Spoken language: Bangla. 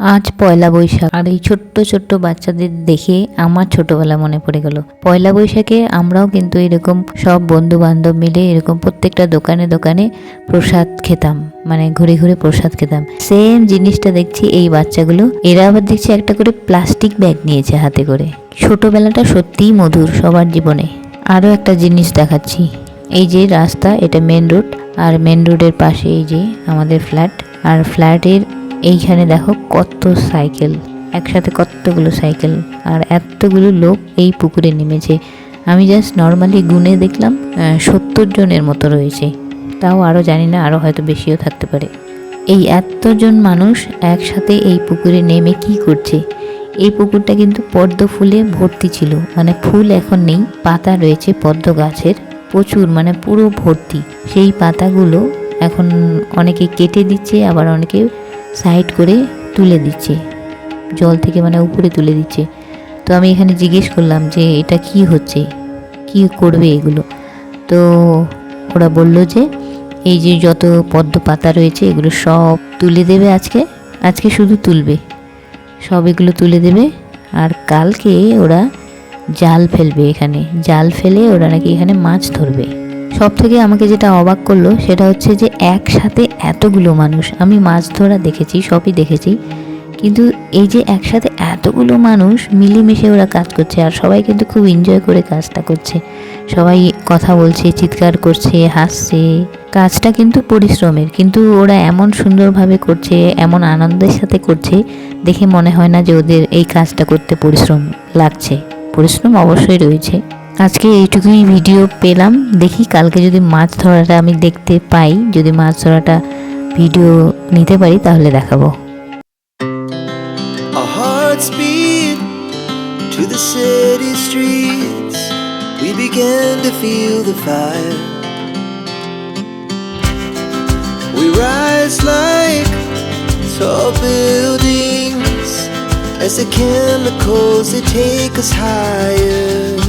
আজ পয়লা বৈশাখ। আর এই ছোট্ট ছোট্ট বাচ্চাদের দেখে আমার ছোটবেলা মনে পড়ে গেল। পয়লা বৈশাখে আমরাও কিন্তু এরকম সব বন্ধু বান্ধব মিলে এরকম প্রত্যেকটা দোকানে দোকানে প্রসাদ খেতাম। মানে ঘুরে ঘুরে প্রসাদ খেতাম। সেম জিনিসটা দেখছি এই বাচ্চাগুলো। এরা আবার দেখছি একটা করে প্লাস্টিক ব্যাগ নিয়েছে হাতে করে। ছোটবেলাটা সত্যিই মধুর সবার জীবনে। আরও একটা জিনিস দেখাচ্ছি। এই যে রাস্তা, এটা মেন রোড আর মেন রোডের পাশে এই যে আমাদের ফ্ল্যাট আর ফ্ল্যাটের এইখানে দেখো কত সাইকেল, একসাথে কতগুলো সাইকেল, আর এতগুলো লোক এই পুকুরে নেমেছে। আমি জাস্ট নর্মালি গুনে দেখলাম সত্তর জনের মতো রয়েছে। তাও আরও জানি না আরও হয়তো বেশিও থাকতে পারে। এই এতজন মানুষ একসাথে এই পুকুরে নেমে কি করছে? এই পুকুরটা কিন্তু পদ্ম ফুলে ভর্তি ছিল। মানে ফুল এখন নেই, পাতা রয়েছে পদ্ম গাছের, প্রচুর মানে পুরো ভর্তি। সেই পাতাগুলো এখন অনেকে কেটে দিচ্ছে, আবার অনেকে সাইড করে তুলে দিচ্ছে। জল থেকে মানে উপরে তুলে দিচ্ছে। তো আমি এখানে জিজ্ঞেস করলাম যে, এটা কি হচ্ছে? কি করবে এগুলো? তো ওরা বলল যে, এই যে যত পদ্ম পাতা রয়েছে, এগুলো সব তুলে দেবে আজকে। আজকে শুধু তুলবে। সব এগুলো তুলে দেবে। আর কালকে ওরা জাল ফেলবে এখানে। জাল ফেলে ওরা নাকি এখানে মাছ ধরবে। সব থেকে আমাকে যেটা অবাক করল সেটা হচ্ছে যে একসাথে এতগুলো মানুষ, আমি মাছ ধরা দেখেছি, সবই দেখেছি, কিন্তু এই যে একসাথে এতগুলো মানুষ মিলেমিশে ওরা কাজ করছে আর সবাই কিন্তু খুব এনজয় করে কাজটা করছে। সবাই কথা বলছে, চিৎকার করছে, হাসছে, কাজটা কিন্তু পরিশ্রমের, কিন্তু ওরা এমন সুন্দরভাবে করছে, এমন আনন্দের সাথে করছে, দেখে মনে হয় না যে ওদের এই কাজটা করতে পরিশ্রম লাগছে। পরিশ্রম অবশ্যই রয়েছে। আজকে এইটুকুই ভিডিও পেলাম দেখি কালকে যদি মাছ ধরাটা আমি দেখতে পাই যদি মাছ ধরাটা ভিডিও নিতে পারি তাহলে দেখাবো Our hearts beat to the city streets. We began to feel the fire. We rise like tall buildings as the chemicals they take us higher.